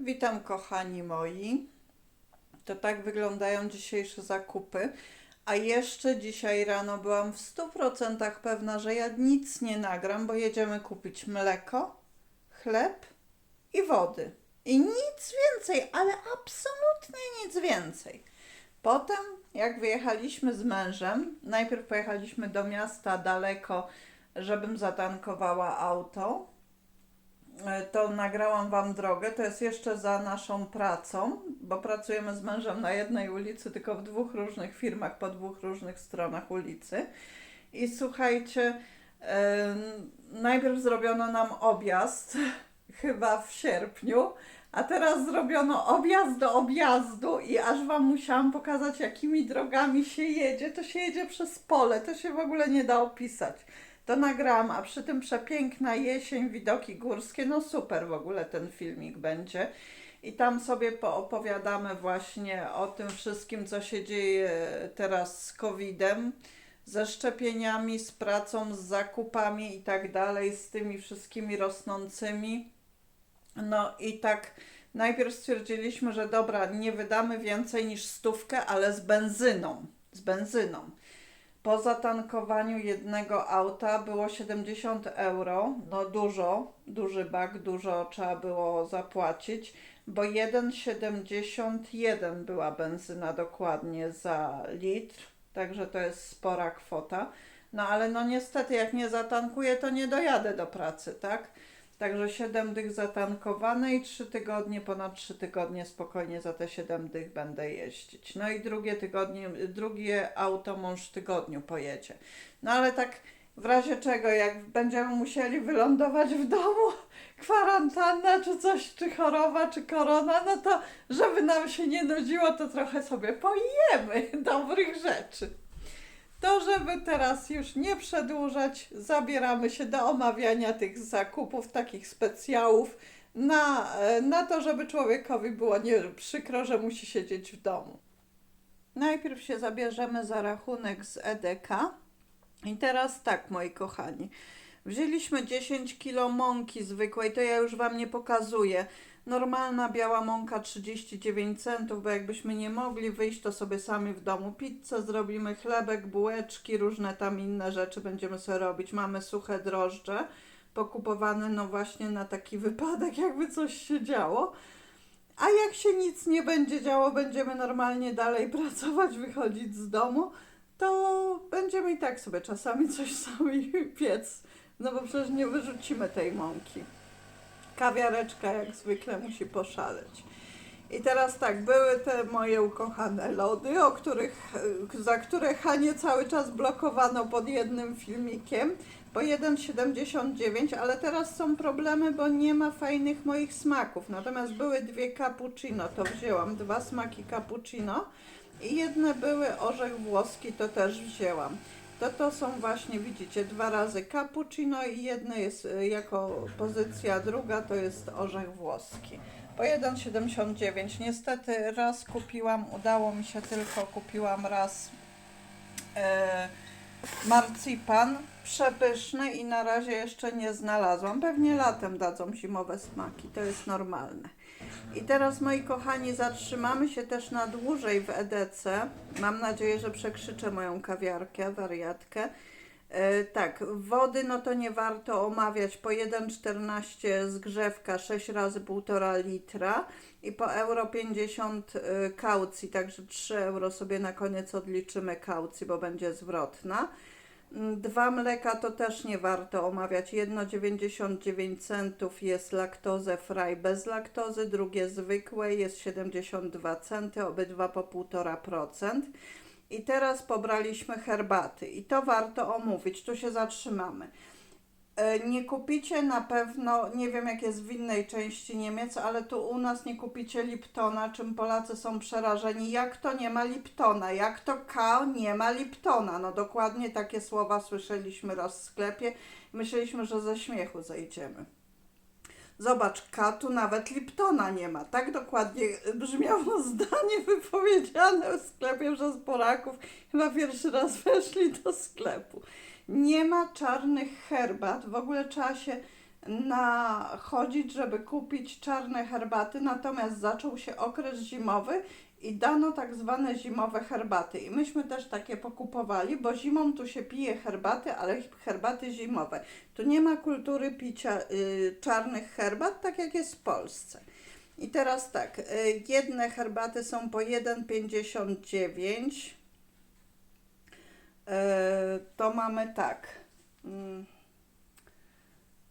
Witam kochani moi. To tak wyglądają dzisiejsze zakupy. A jeszcze dzisiaj rano byłam w 100% pewna, że ja nic nie nagram, bo jedziemy kupić mleko, chleb i wody. I nic więcej, ale absolutnie nic więcej. Potem, jak wyjechaliśmy z mężem, najpierw pojechaliśmy do miasta daleko, żebym zatankowała auto to nagrałam Wam drogę. To jest jeszcze za naszą pracą, bo pracujemy z mężem na jednej ulicy, tylko w dwóch różnych firmach, po dwóch różnych stronach ulicy. I słuchajcie, em, najpierw zrobiono nam objazd, chyba w sierpniu, a teraz zrobiono objazd do objazdu i aż Wam musiałam pokazać, jakimi drogami się jedzie. To się jedzie przez pole, to się w ogóle nie da opisać. To nagrałam, a przy tym przepiękna jesień, widoki górskie, no super w ogóle ten filmik będzie. I tam sobie poopowiadamy właśnie o tym wszystkim, co się dzieje teraz z COVID-em, ze szczepieniami, z pracą, z zakupami i tak dalej, z tymi wszystkimi rosnącymi. No i tak najpierw stwierdziliśmy, że dobra, nie wydamy więcej niż stówkę, ale z benzyną. Z benzyną. Po zatankowaniu jednego auta było 70 euro, no dużo, duży bak, dużo trzeba było zapłacić, bo 1,71 była benzyna dokładnie za litr, także to jest spora kwota. No ale no niestety jak nie zatankuję, to nie dojadę do pracy, tak? Także 7 dych zatankowane i 3 tygodnie, ponad 3 tygodnie spokojnie za te 7 dych będę jeździć. No i drugie tygodnie, drugie auto mąż w tygodniu pojedzie. No ale tak w razie czego, jak będziemy musieli wylądować w domu, kwarantanna czy coś, czy choroba, czy korona, no to żeby nam się nie nudziło, to trochę sobie pojemy dobrych rzeczy. To, żeby teraz już nie przedłużać, zabieramy się do omawiania tych zakupów, takich specjałów, na, e, na to, żeby człowiekowi było nie przykro, że musi siedzieć w domu. Najpierw się zabierzemy za rachunek z EDK. I teraz tak, moi kochani. Wzięliśmy 10 kg mąki zwykłej, to ja już Wam nie pokazuję. Normalna biała mąka 39 centów, bo jakbyśmy nie mogli wyjść, to sobie sami w domu pizzę zrobimy, chlebek, bułeczki, różne tam inne rzeczy będziemy sobie robić. Mamy suche drożdże, pokupowane no właśnie na taki wypadek, jakby coś się działo. A jak się nic nie będzie działo, będziemy normalnie dalej pracować, wychodzić z domu, to będziemy i tak sobie czasami coś sami piec. No bo przecież nie wyrzucimy tej mąki. Kawiareczka jak zwykle musi poszaleć. I teraz tak, były te moje ukochane lody, o których, za które Hanie cały czas blokowano pod jednym filmikiem, po 1,79, ale teraz są problemy, bo nie ma fajnych moich smaków. Natomiast były dwie cappuccino, to wzięłam, dwa smaki cappuccino i jedne były orzech włoski, to też wzięłam. To to są właśnie, widzicie, dwa razy cappuccino i jedne jest y, jako pozycja druga, to jest orzech włoski. Po 1,79. Niestety raz kupiłam, udało mi się tylko, kupiłam raz e, marcypan przepyszny i na razie jeszcze nie znalazłam. Pewnie latem dadzą zimowe smaki, to jest normalne. I teraz moi kochani, zatrzymamy się też na dłużej w EDC. Mam nadzieję, że przekrzyczę moją kawiarkę, wariatkę. E, tak, wody no to nie warto omawiać. Po 1,14 zgrzewka 6 razy 1,5 litra i po euro 50 e, kaucji, także 3 euro sobie na koniec odliczymy kaucji, bo będzie zwrotna. Dwa mleka to też nie warto omawiać. Jedno 99 centów jest laktozę fraj bez laktozy, drugie zwykłe jest 72 centy, obydwa po 1,5%. I teraz pobraliśmy herbaty i to warto omówić, tu się zatrzymamy. E, Nie kupicie na pewno, nie wiem jak jest w innej części Niemiec, ale tu u nas nie kupicie Liptona, czym Polacy są przerażeni. Jak to nie ma Liptona? Jak to K nie ma Liptona? No dokładnie takie słowa słyszeliśmy raz w sklepie. Myśleliśmy, że ze śmiechu zejdziemy. Zobacz, K tu nawet Liptona nie ma. Tak dokładnie brzmiało zdanie wypowiedziane w sklepie przez Polaków. Chyba pierwszy raz weszli do sklepu. Nie ma czarnych herbat. W ogóle trzeba się nachodzić, żeby kupić czarne herbaty, natomiast zaczął się okres zimowy i dano tak zwane zimowe herbaty. I myśmy też takie pokupowali, bo zimą tu się pije herbaty, ale herbaty zimowe. Tu nie ma kultury picia y, czarnych herbat, tak jak jest w Polsce. I teraz tak, y, jedne herbaty są po 1,59. Y, to mamy tak. mm,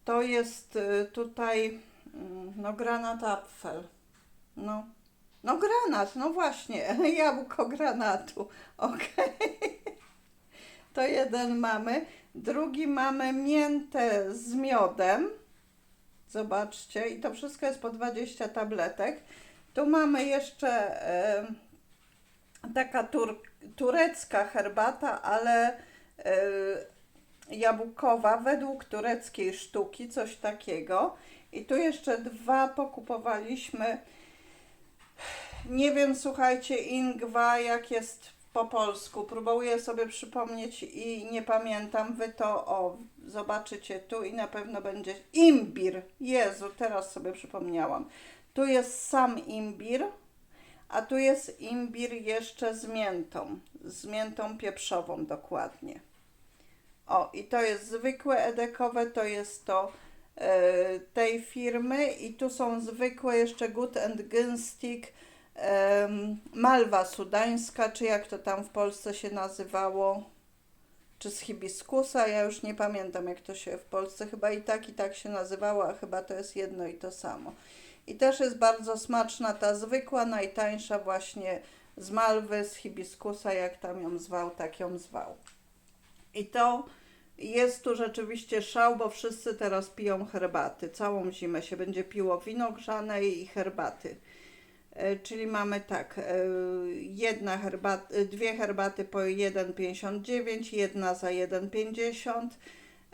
To jest y, tutaj mm, no granat apfel. No. No granat, no właśnie, jabłko granatu. Okej. To jeden mamy. Drugi mamy miętę z miodem. Zobaczcie, i to wszystko jest po 20 tabletek. Tu mamy jeszcze e, taka tur, turecka herbata, ale e, jabłkowa według tureckiej sztuki, coś takiego. I tu jeszcze dwa pokupowaliśmy. Nie wiem, słuchajcie, Ingwa, jak jest po polsku. Próbuję sobie przypomnieć i nie pamiętam. Wy to o, zobaczycie tu i na pewno będzie imbir. Jezu, teraz sobie przypomniałam. Tu jest sam imbir, a tu jest imbir jeszcze z miętą. Z miętą pieprzową dokładnie. O, i to jest zwykłe edekowe, to jest to e, tej firmy i tu są zwykłe jeszcze Good and Günstig em, malwa sudańska, czy jak to tam w Polsce się nazywało, czy z hibiskusa, ja już nie pamiętam jak to się w Polsce chyba i tak i tak się nazywało, a chyba to jest jedno i to samo. I też jest bardzo smaczna ta zwykła, najtańsza właśnie z malwy, z hibiskusa, jak tam ją zwał, tak ją zwał. I to jest tu rzeczywiście szał, bo wszyscy teraz piją herbaty. Całą zimę się będzie piło wino grzane i herbaty. E, Czyli mamy tak, e, jedna herbat, e, dwie herbaty po 1,59, jedna za 1,50,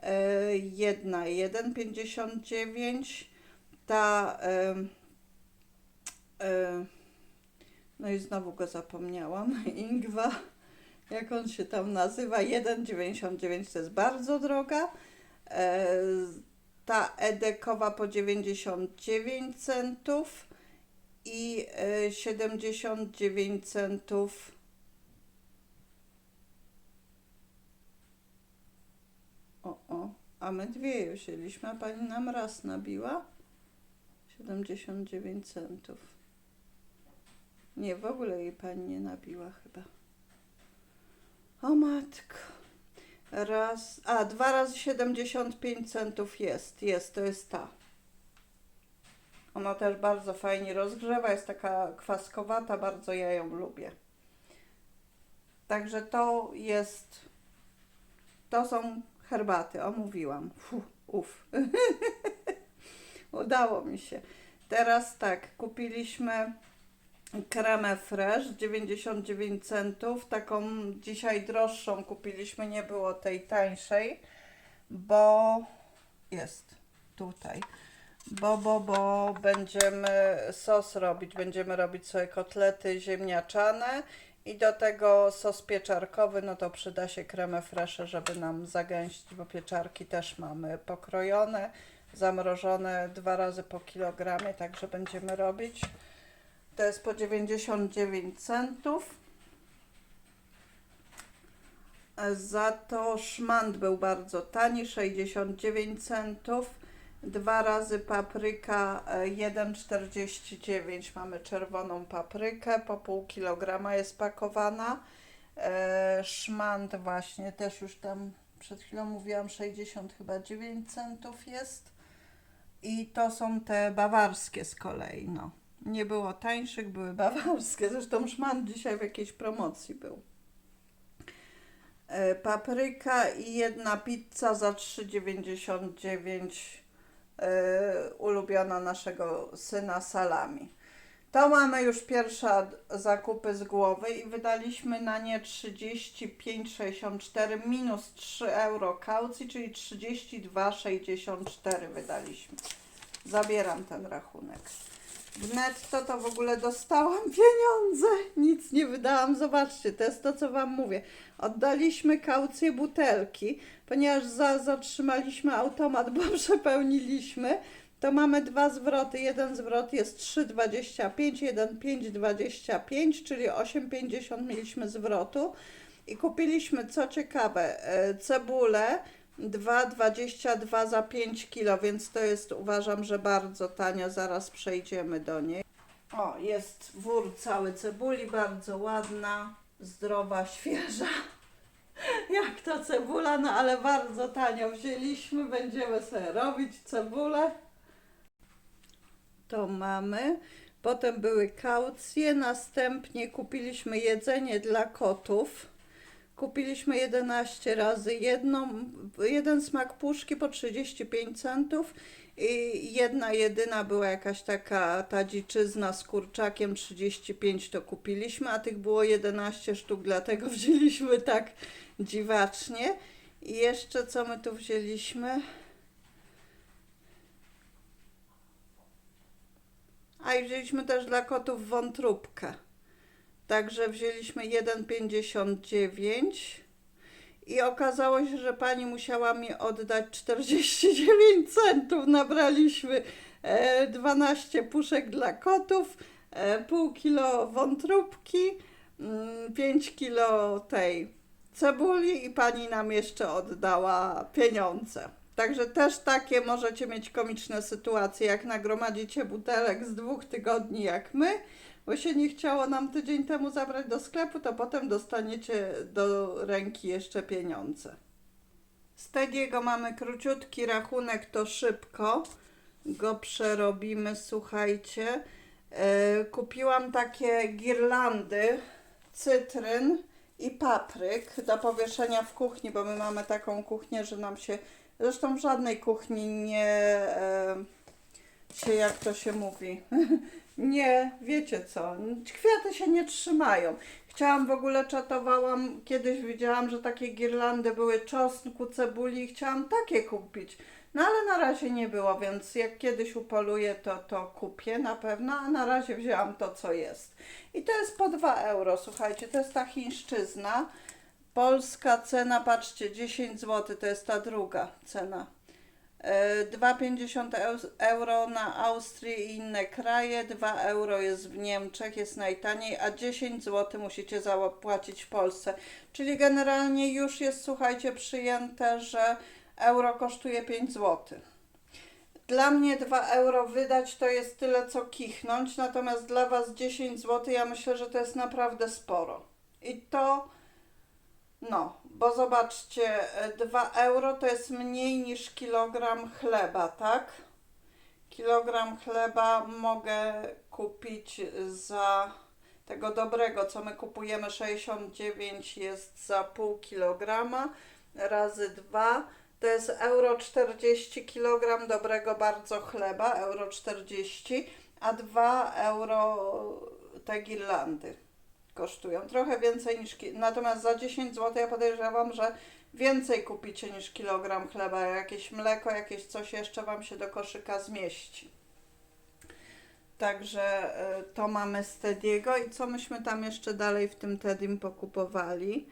e, jedna 1,59, ta e, e, no i znowu go zapomniałam, Ingwa, jak on się tam nazywa, 1,99 to jest bardzo droga, e, ta edekowa po 99 centów, i e, 79 centów. O, o, a my dwie je wzięliśmy, a pani nam raz nabiła. 79 centów. Nie, w ogóle jej pani nie nabiła chyba. O matko. Raz, a dwa razy 75 centów jest, jest, to jest ta. Ona też bardzo fajnie rozgrzewa, jest taka kwaskowata, bardzo ja ją lubię. Także to jest, to są herbaty, omówiłam. Fu, uf. Udało mi się. Teraz tak, kupiliśmy kremę fresh 99 centów, taką dzisiaj droższą kupiliśmy, nie było tej tańszej, bo jest tutaj. Bo, bo, bo będziemy sos robić, będziemy robić sobie kotlety ziemniaczane i do tego sos pieczarkowy, no to przyda się kremę fresze, żeby nam zagęścić, bo pieczarki też mamy pokrojone, zamrożone dwa razy po kilogramie, także będziemy robić. To jest po 99 centów. Za to szmand był bardzo tani, 69 centów. Dwa razy papryka e, 1,49. Mamy czerwoną paprykę, po pół kilograma jest pakowana. E, Szmand właśnie też już tam przed chwilą mówiłam 60 chyba 9 centów jest. I to są te bawarskie z kolei, no. Nie było tańszych, były bawarskie. Zresztą szmand dzisiaj w jakiejś promocji był. E, Papryka i jedna pizza za 3,99 e, ulubiona naszego syna salami. To mamy już pierwsze zakupy z głowy i wydaliśmy na nie 35,64 minus 3 euro kaucji, czyli 32,64 wydaliśmy. Zabieram ten rachunek. W netto to w ogóle dostałam pieniądze, nic nie wydałam. Zobaczcie, to jest to, co Wam mówię. Oddaliśmy kaucję butelki, ponieważ za, zatrzymaliśmy automat, bo przepełniliśmy. To mamy dwa zwroty. Jeden zwrot jest 3,25, jeden 5,25, czyli 8,50 mieliśmy zwrotu. I kupiliśmy, co ciekawe, e, cebulę 2,22 za 5 kilo, więc to jest uważam, że bardzo tanio. Zaraz przejdziemy do niej. O, jest wór cały cebuli, bardzo ładna, zdrowa, świeża. Jak to cebula, no ale bardzo tanio wzięliśmy. Będziemy sobie robić cebulę. To mamy. Potem były kaucje, następnie kupiliśmy jedzenie dla kotów. Kupiliśmy 11 razy jedną, jeden smak puszki po 35 centów i jedna jedyna była jakaś taka ta dziczyzna z kurczakiem 35 to kupiliśmy, a tych było 11 sztuk, dlatego wzięliśmy tak dziwacznie. I jeszcze co my tu wzięliśmy? I wzięliśmy też dla kotów wątróbkę. Także wzięliśmy 1,59 i okazało się, że pani musiała mi oddać 49 centów. Nabraliśmy e, 12 puszek dla kotów, e, pół kilo wątróbki, mm, 5 kilo tej cebuli i pani nam jeszcze oddała pieniądze. Także też takie możecie mieć komiczne sytuacje, jak nagromadzicie butelek z dwóch tygodni jak my, bo się nie chciało nam tydzień temu zabrać do sklepu, to potem dostaniecie do ręki jeszcze pieniądze. Z Tediego mamy króciutki rachunek, to szybko go przerobimy, słuchajcie. E, kupiłam takie girlandy, cytryn i papryk do powieszenia w kuchni, bo my mamy taką kuchnię, że nam się, zresztą w żadnej kuchni nie, e, się jak to się mówi, nie, wiecie co, kwiaty się nie trzymają. Chciałam w ogóle, czatowałam, kiedyś widziałam, że takie girlandy były czosnku, cebuli i chciałam takie kupić. No ale na razie nie było, więc jak kiedyś upoluję, to to kupię na pewno, a na razie wzięłam to, co jest. I to jest po 2 euro, słuchajcie, to jest ta chińszczyzna. Polska cena, patrzcie, 10 zł, to jest ta druga cena. E, 2,50 eu- euro na Austrię i inne kraje, 2 euro jest w Niemczech, jest najtaniej, a 10 zł musicie zapłacić w Polsce. Czyli generalnie już jest, słuchajcie, przyjęte, że euro kosztuje 5 zł. Dla mnie 2 euro wydać to jest tyle co kichnąć, natomiast dla Was 10 zł ja myślę, że to jest naprawdę sporo. I to no, bo zobaczcie, 2 euro to jest mniej niż kilogram chleba, tak? Kilogram chleba mogę kupić za tego dobrego, co my kupujemy 69 jest za pół kilograma razy 2 to jest euro 40 kilogram dobrego bardzo chleba, euro 40, a 2 euro te girlandy kosztują. Trochę więcej niż. Natomiast za 10 zł ja podejrzewam, że więcej kupicie niż kilogram chleba. Jakieś mleko, jakieś coś jeszcze Wam się do koszyka zmieści. Także y, to mamy z Tediego. I co myśmy tam jeszcze dalej w tym Tedim pokupowali?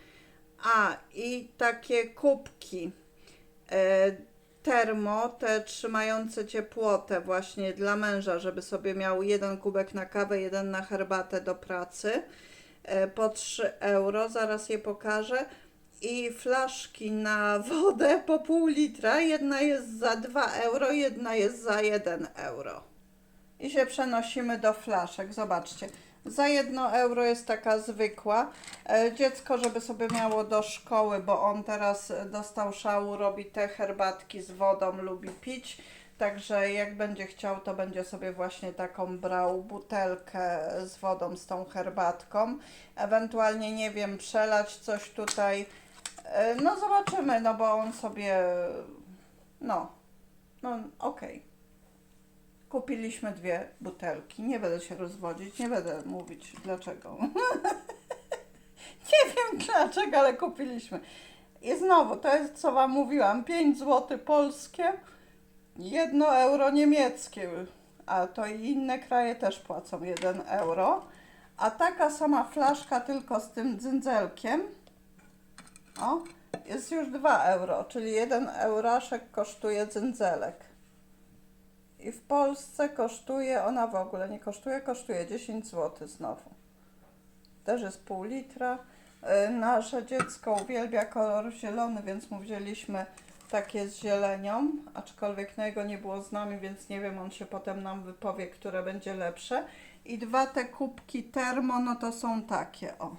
A, i takie kubki. E, termo, te trzymające ciepłotę właśnie dla męża, żeby sobie miał jeden kubek na kawę, jeden na herbatę do pracy e, po 3 euro, zaraz je pokażę. I flaszki na wodę po pół litra, jedna jest za 2 euro, jedna jest za 1 euro. I się przenosimy do flaszek, zobaczcie. Za 1 euro jest taka zwykła. E, Dziecko, żeby sobie miało do szkoły, bo on teraz dostał szału, robi te herbatki z wodą, lubi pić. Także jak będzie chciał, to będzie sobie właśnie taką brał butelkę z wodą, z tą herbatką. Ewentualnie, nie wiem, przelać coś tutaj. E, No zobaczymy, no bo on sobie, no, no okej. Kupiliśmy dwie butelki. Nie będę się rozwodzić, nie będę mówić dlaczego. nie wiem dlaczego, ale kupiliśmy. I znowu, to jest co Wam mówiłam, 5 zł polskie, 1 euro niemieckie. a to i inne kraje też płacą 1 euro. A taka sama flaszka tylko z tym dzyndzelkiem, o, jest już 2 euro, czyli 1 euraszek kosztuje dzyndzelek. I w Polsce kosztuje, ona w ogóle nie kosztuje, kosztuje 10 zł znowu. Też jest pół litra. Y, Nasze dziecko uwielbia kolor zielony, więc mu wzięliśmy takie z zielenią, aczkolwiek no jego nie było z nami, więc nie wiem, on się potem nam wypowie, które będzie lepsze. I dwa te kubki termo, no to są takie, o.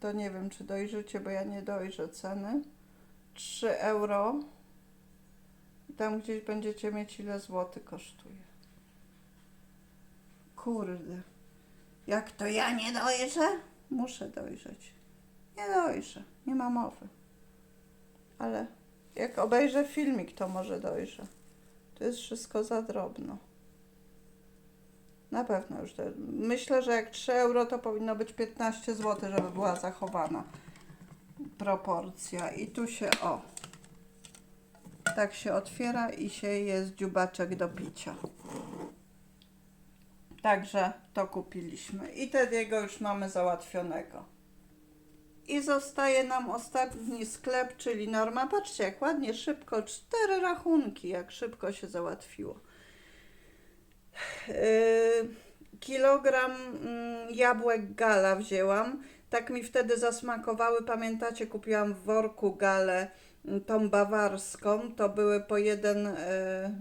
To nie wiem, czy dojrzycie, bo ja nie dojrzę ceny. 3 euro. I tam gdzieś będziecie mieć ile złoty kosztuje. Kurde. Jak to ja nie dojrzę? Muszę dojrzeć. Nie dojrzę, nie ma mowy. Ale jak obejrzę filmik, to może dojrzę. To jest wszystko za drobno. Na pewno już. To, myślę, że jak 3 euro, to powinno być 15 zł, żeby była zachowana proporcja. I tu się, o, tak się otwiera i się jest dziubaczek do picia. Także to kupiliśmy. I Tediego już mamy załatwionego. I zostaje nam ostatni sklep, czyli Norma. Patrzcie, jak ładnie, szybko. Cztery rachunki, jak szybko się załatwiło. Yy, kilogram mm, jabłek gala wzięłam. Tak mi wtedy zasmakowały. Pamiętacie, kupiłam w worku galę, tą bawarską. To były po jeden, yy,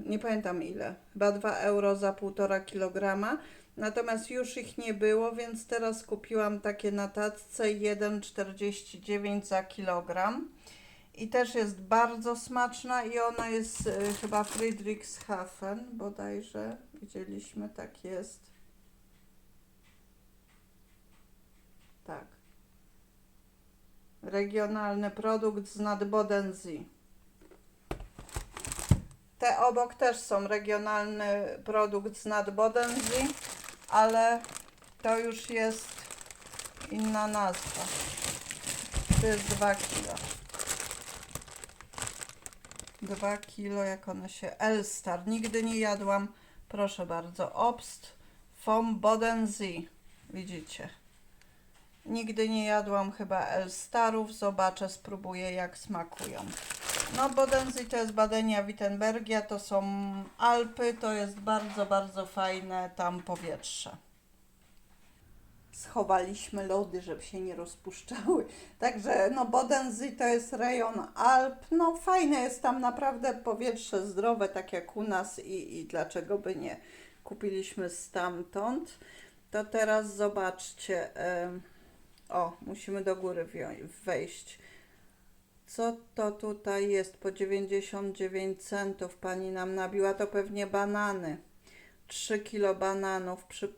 nie pamiętam ile, chyba 2 euro za półtora kilograma. Natomiast już ich nie było, więc teraz kupiłam takie na tacce 1,49 za kilogram. I też jest bardzo smaczna i ona jest y, chyba Friedrichshafen bodajże. Widzieliśmy, tak jest. Tak. Regionalny produkt z Nadbodensee. Te obok też są regionalny produkt z Nadbodensee, ale to już jest inna nazwa. To jest 2 kilo. 2 kilo, jak one się... Elstar. Nigdy nie jadłam. Proszę bardzo. Obst vom Bodensee. Widzicie. Nigdy nie jadłam chyba Elstarów. Zobaczę, spróbuję jak smakują. No Bodensee to jest Badenia Wittenbergia, to są Alpy, to jest bardzo, bardzo fajne tam powietrze. Schowaliśmy lody, żeby się nie rozpuszczały. Także no Bodensee to jest rejon Alp. No fajne jest tam naprawdę powietrze zdrowe, tak jak u nas i, i dlaczego by nie. Kupiliśmy stamtąd. To teraz zobaczcie. em, o, musimy do góry wejść. Co to tutaj jest? Po 99 centów pani nam nabiła. To pewnie banany. 3 kilo bananów. Przy...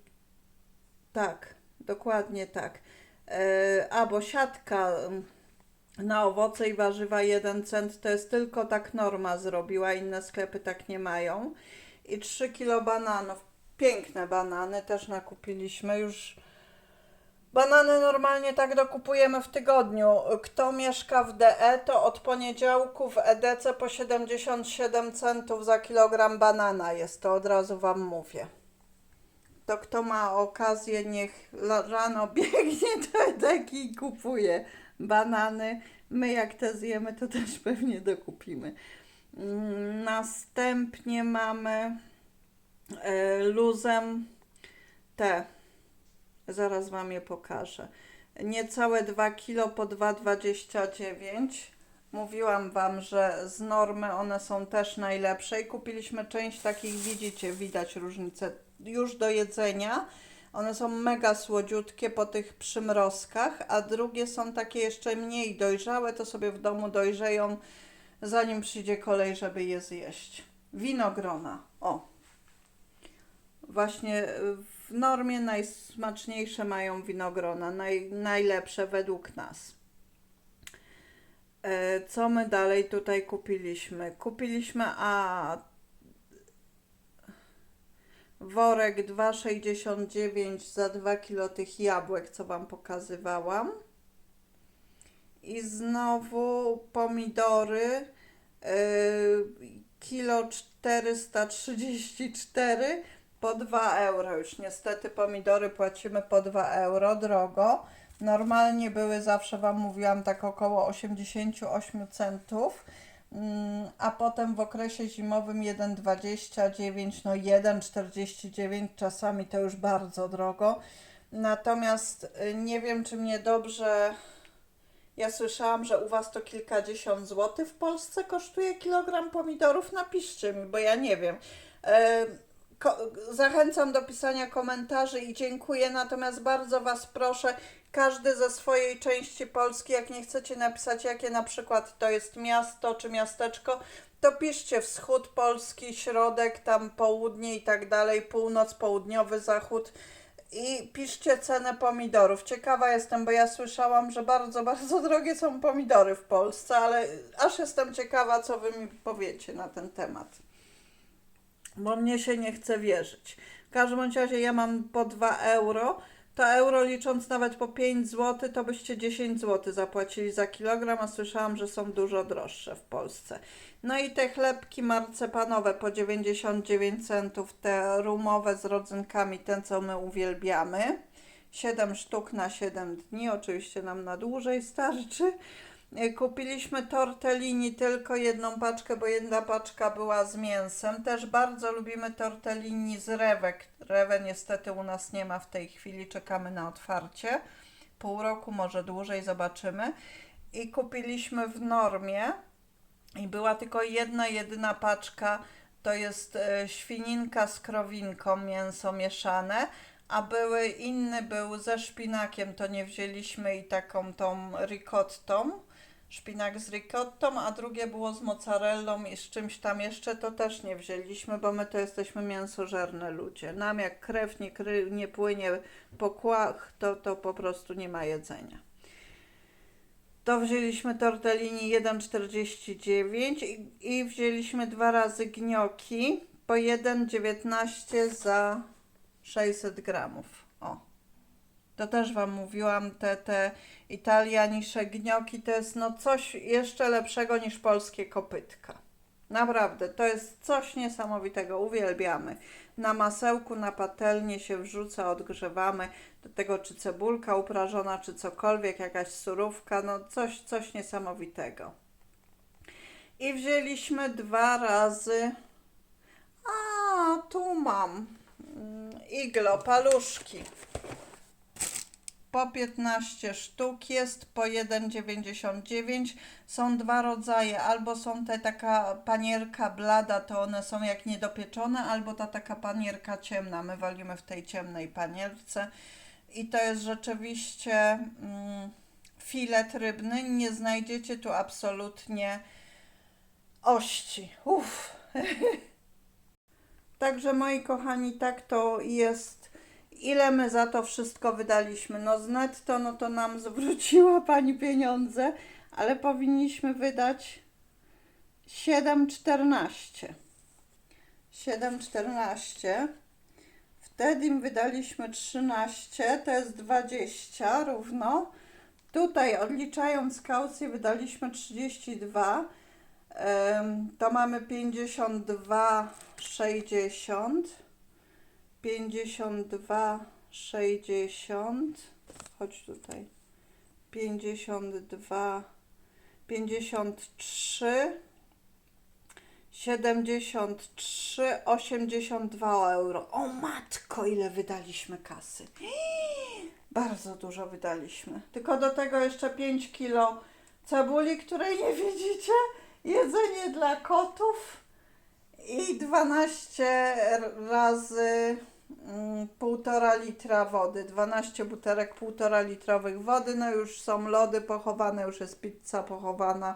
Tak, dokładnie tak. E, a, bo siatka mm, na owoce i warzywa 1 cent to jest tylko tak norma zrobiła. Inne sklepy tak nie mają. I 3 kilo bananów. Piękne banany też nakupiliśmy już. Banany normalnie tak dokupujemy w tygodniu. Kto mieszka w DE, to od poniedziałku w EDC po 77 centów za kilogram banana jest, to od razu Wam mówię. To kto ma okazję, niech rano biegnie do EDeki i kupuje banany. My jak te zjemy, to też pewnie dokupimy. Mm, Następnie mamy e, luzem te Zaraz Wam je pokażę. Niecałe 2 kilo po 2,29. Mówiłam Wam, że z normy one są też najlepsze i kupiliśmy część takich, widzicie, widać różnicę już do jedzenia. One są mega słodziutkie po tych przymrozkach, a drugie są takie jeszcze mniej dojrzałe, to sobie w domu dojrzeją, zanim przyjdzie kolej, żeby je zjeść. Winogrona. O, właśnie y, w normie najsmaczniejsze mają winogrona, naj, najlepsze według nas. E, Co my dalej tutaj kupiliśmy? Kupiliśmy a worek 2,69 za 2 kilo tych jabłek, co Wam pokazywałam. I znowu pomidory. e, kilo 434 po 2 euro. Już niestety pomidory płacimy po 2 euro, drogo. Normalnie były zawsze Wam mówiłam tak około 88 centów. Mm, A potem w okresie zimowym 1,29, no 1,49 czasami to już bardzo drogo. Natomiast y, nie wiem, czy mnie dobrze. Ja słyszałam, że u Was to kilkadziesiąt złotych w Polsce kosztuje kilogram pomidorów. Napiszcie mi, bo ja nie wiem. Ko- zachęcam do pisania komentarzy i dziękuję. Natomiast bardzo Was proszę, każdy ze swojej części Polski, jak nie chcecie napisać, jakie na przykład to jest miasto czy miasteczko, to piszcie wschód Polski, środek, tam południe i tak dalej, północ, południowy, zachód i piszcie cenę pomidorów. Ciekawa jestem, bo ja słyszałam, że bardzo, bardzo drogie są pomidory w Polsce, ale aż jestem ciekawa, co wy mi powiecie na ten temat. Bo mnie się nie chce wierzyć. W każdym razie ja mam po 2 euro. To euro licząc nawet po 5 zł, to byście 10 zł zapłacili za kilogram, a słyszałam, że są dużo droższe w Polsce. No i te chlebki marcepanowe po 99 centów, te rumowe z rodzynkami, ten co my uwielbiamy. 7 sztuk na 7 dni, oczywiście nam na dłużej starczy. Y, Kupiliśmy tortellini, tylko jedną paczkę, bo jedna paczka była z mięsem. Też bardzo lubimy tortellini z rewek. Rewę niestety u nas nie ma w tej chwili, czekamy na otwarcie. Pół roku, może dłużej, zobaczymy. I kupiliśmy w normie i była tylko jedna, jedyna paczka, to jest e, świninka z krowinką, mięso mieszane, a były inny był ze szpinakiem, to nie wzięliśmy i taką tą ricottą, szpinak z ricottą, a drugie było z mozzarellą i z czymś tam jeszcze, to też nie wzięliśmy, bo my to jesteśmy mięsożerne ludzie. Nam jak krew nie, kry, nie płynie po kłach, to, to po prostu nie ma jedzenia. To wzięliśmy tortellini 1,49 i, i wzięliśmy dwa razy gnioki po 1,19 za 600 gramów. To też Wam mówiłam, te, te italianisze gnioki to jest no coś jeszcze lepszego niż polskie kopytka. Naprawdę, to jest coś niesamowitego, uwielbiamy. Na masełku, na patelnię się wrzuca, odgrzewamy. Do tego czy cebulka uprażona, czy cokolwiek, jakaś surówka, no coś, coś niesamowitego. I wzięliśmy dwa razy. A, tu mam. Mm, Iglo, paluszki. Po 15 sztuk jest, po 1,99. Są dwa rodzaje, albo są te taka panierka blada, to one są jak niedopieczone, albo ta taka panierka ciemna. My walimy w tej ciemnej panierce. I to jest rzeczywiście mm, filet rybny. Nie znajdziecie tu absolutnie ości. Uff. Także moi kochani, tak to jest. Ile my za to wszystko wydaliśmy? No z netto, no to nam zwróciła pani pieniądze, ale powinniśmy wydać 7,14. 7,14. Wtedy im wydaliśmy 13, to jest 20 równo. Tutaj odliczając kaucję wydaliśmy 32. Em, To mamy 52,60. 52,60. Chodź tutaj. 52, 53. 73, 82 euro. O matko, ile wydaliśmy kasy. Bardzo dużo wydaliśmy. Tylko do tego jeszcze 5 kilo cebuli, której nie widzicie. Jedzenie dla kotów i 12 razy półtora litra wody. 12 butelek półtora litrowych wody. No już są lody pochowane, już jest pizza pochowana.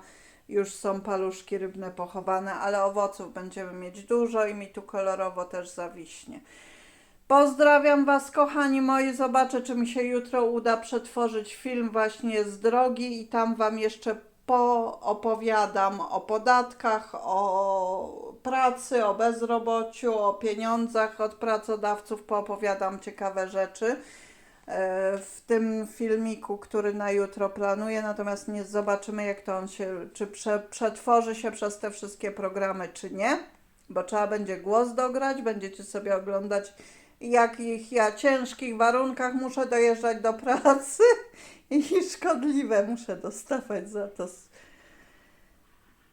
Już są paluszki rybne pochowane, ale owoców będziemy mieć dużo i mi tu kolorowo też zawiśnie. Pozdrawiam Was, kochani moi. Zobaczę, czy mi się jutro uda przetworzyć film właśnie z drogi i tam Wam jeszcze poopowiadam o podatkach, o pracy, o bezrobociu, o pieniądzach od pracodawców. Poopowiadam ciekawe rzeczy. e, w tym filmiku, który na jutro planuję, natomiast nie zobaczymy, jak to on się, czy prze, przetworzy się przez te wszystkie programy, czy nie, bo trzeba będzie głos dograć, będziecie sobie oglądać, jakich ja ciężkich warunkach muszę dojeżdżać do pracy i szkodliwe muszę dostawać za to.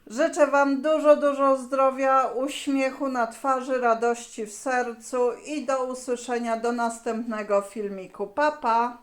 Życzę Wam dużo, dużo zdrowia, uśmiechu na twarzy, radości w sercu i do usłyszenia do następnego filmiku. Pa, pa!